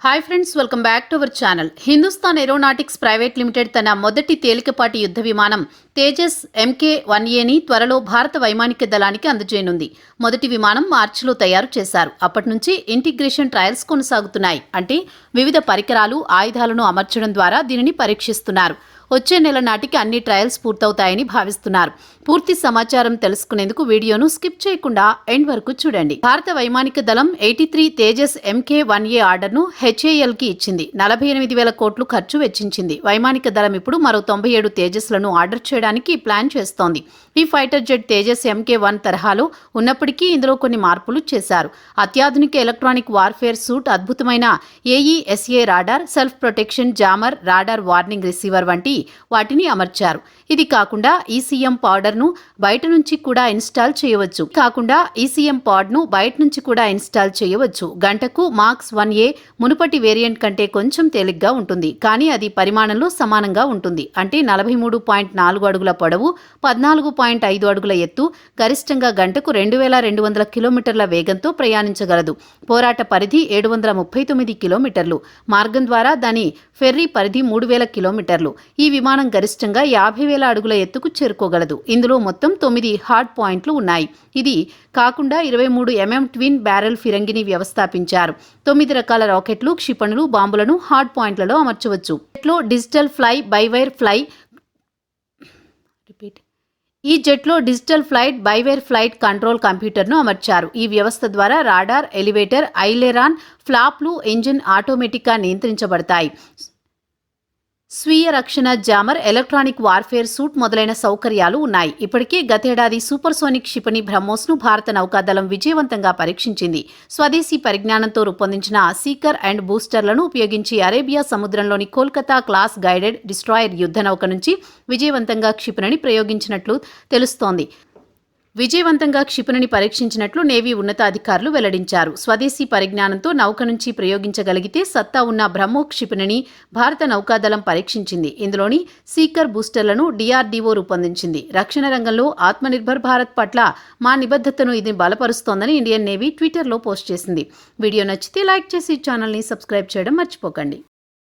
Hi friends welcome back to our channel Hindustan Aeronautics Private Limited తన మొదటి తేలికపాటి యుద్ధ విమానం తేజస్ ఎంకే వన్ ఏని త్వరలో భారత వైమానిక దళానికి అందజేయనుంది. మొదటి విమానం మార్చిలో తయారు చేశారు. అప్పటి నుంచి ఇంటిగ్రేషన్ ట్రయల్స్ కొనసాగుతున్నాయి. అంటే వివిధ పరికరాలు ఆయుధాలను అమర్చడం ద్వారా దీనిని పరీక్షిస్తున్నారు. వచ్చే నెల నాటికి అన్ని ట్రయల్స్ పూర్తవుతాయని భావిస్తున్నారు. పూర్తి సమాచారం తెలుసుకునేందుకు వీడియోను స్కిప్ చేయకుండా ఎండ్ వరకు చూడండి. భారత వైమానిక దళం eighty three Tejas MK one A ఆర్డర్ను హెచ్ కి ఇచ్చింది. నలభై ఎనిమిది వేల కోట్లు ఖర్చు వెచ్చించింది. వైమానిక దళం ఇప్పుడు మరో తొంభై ఏడు తేజస్లను ఆర్డర్ చేయడానికి ప్లాన్ చేస్తోంది. ఈ fighter jet Tejas MK one తరహాలో ఉన్నప్పటికీ ఇందులో కొన్ని మార్పులు చేశారు. అత్యాధునిక ఎలక్ట్రానిక్ వార్ఫేర్ సూట్ అద్భుతమైన AESA radar self protection jammer radar warning receiver వంటి వాటిని అమర్చారు. ఇది కాకుండా ఈసీఎం పౌడర్ను బయట నుంచి కూడా ఇన్స్టాల్ చేయవచ్చు. కాకుండా ఈసీఎం పాడ్ను బయట నుంచి కూడా ఇన్స్టాల్ చేయవచ్చు. గంటకు మార్క్స్ వన్ ఏ మునుపటి వేరియంట్ కంటే కొంచెం తేలిగ్గా ఉంటుంది. కానీ అది పరిమాణంలో సమానంగా ఉంటుంది. అంటే నలభై మూడు పాయింట్ నాలుగు అడుగుల పొడవు పద్నాలుగు పాయింట్ ఐదు అడుగుల ఎత్తు గరిష్టంగా గంటకు రెండు వేల రెండు వందల కిలోమీటర్ల వేగంతో ప్రయాణించగలదు. పోరాట పరిధి ఏడు వందల ముప్పై తొమ్మిది కిలోమీటర్లు. మార్గం ద్వారా దాని ఫెర్రీ పరిధి మూడు వేల కిలోమీటర్లు. ఈ విమానం గరిష్టంగా యాభై వేల అడుగుల ఎత్తుకు చేరుకోగలదు. ఇందులో మొత్తం తొమ్మిది హార్డ్ పాయింట్లు ఉన్నాయి. ఇది కాకుండా ఇరవై మూడు ఎంఎం ట్విన్ బ్యారెల్ ఫిరంగిని వ్యవస్థాపించారు. తొమ్మిది రకాల రాకెట్లు క్షిపణులు బాంబులను హార్డ్ పాయింట్లలో అమర్చవచ్చు. జెట్లో digital fly by wire fly repeat. ఈ జెట్లో digital flight by wire flight control కంప్యూటర్ను అమర్చారు. ఈ వ్యవస్థ ద్వారా రాడార్ ఎలివేటర్ ఐలెరాన్ ఫ్లాప్లు ఇంజిన్ ఆటోమేటిక్గా నియంత్రించబడతాయి. స్వీయ రక్షణ జామర్ ఎలక్ట్రానిక్ వార్ఫేర్ సూట్ మొదలైన సౌకర్యాలు ఉన్నాయి. ఇప్పటికే గతేడాది సూపర్సోనిక్ క్షిపణి బ్రహ్మోస్ను భారత నౌకాదళం విజయవంతంగా పరీక్షించింది. స్వదేశీ పరిజ్ఞానంతో రూపొందించిన సీకర్ అండ్ బూస్టర్లను ఉపయోగించి అరేబియా సముద్రంలోని కోల్కతా క్లాస్ గైడెడ్ డిస్ట్రాయర్ యుద్ధ నౌక నుంచి విజయవంతంగా క్షిపణిని ప్రయోగించినట్లు తెలుస్తోంది. విజయవంతంగా క్షిపణిని పరీక్షించినట్లు నేవీ ఉన్నతాధికారులు వెల్లడించారు. స్వదేశీ పరిజ్ఞానంతో నౌక నుంచి ప్రయోగించగలిగితే సత్తా ఉన్న బ్రహ్మో క్షిపణిని భారత నౌకాదళం పరీక్షించింది. ఇందులోని సీకర్ బూస్టర్లను డిఆర్డీఓ రూపొందించింది. రక్షణ రంగంలో ఆత్మనిర్భర్ భారత్ పట్ల మా నిబద్ధతను ఇది బలపరుస్తోందని ఇండియన్ నేవీ ట్విట్టర్లో పోస్ట్ చేసింది. వీడియో నచ్చితే లైక్ చేసి ఛానల్ని సబ్స్క్రైబ్ చేయడం మర్చిపోకండి.